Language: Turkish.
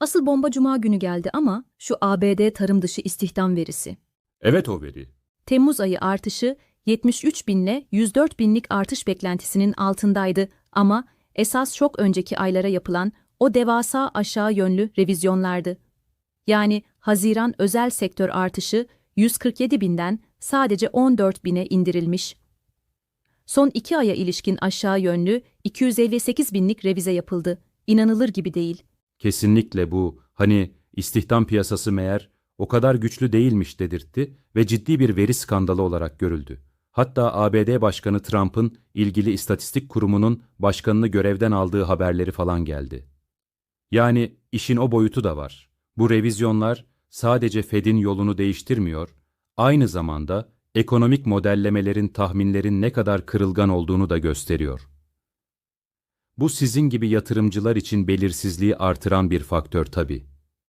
Asıl bomba cuma günü geldi ama şu ABD tarım dışı istihdam verisi. Evet o veri. Temmuz ayı artışı 73 binle 104 binlik artış beklentisinin altındaydı ama esas çok önceki aylara yapılan o devasa aşağı yönlü revizyonlardı. Yani Haziran özel sektör artışı 147 binden sadece 14 bine indirilmiş. Son iki aya ilişkin aşağı yönlü 258 binlik revize yapıldı. İnanılır gibi değil. Kesinlikle bu hani istihdam piyasası meğer o kadar güçlü değilmiş dedirtti ve ciddi bir veri skandalı olarak görüldü. Hatta ABD Başkanı Trump'ın ilgili istatistik kurumunun başkanını görevden aldığı haberleri falan geldi. Yani işin o boyutu da var. Bu revizyonlar sadece Fed'in yolunu değiştirmiyor, aynı zamanda ekonomik modellemelerin tahminlerin ne kadar kırılgan olduğunu da gösteriyor. Bu sizin gibi yatırımcılar için belirsizliği artıran bir faktör tabii.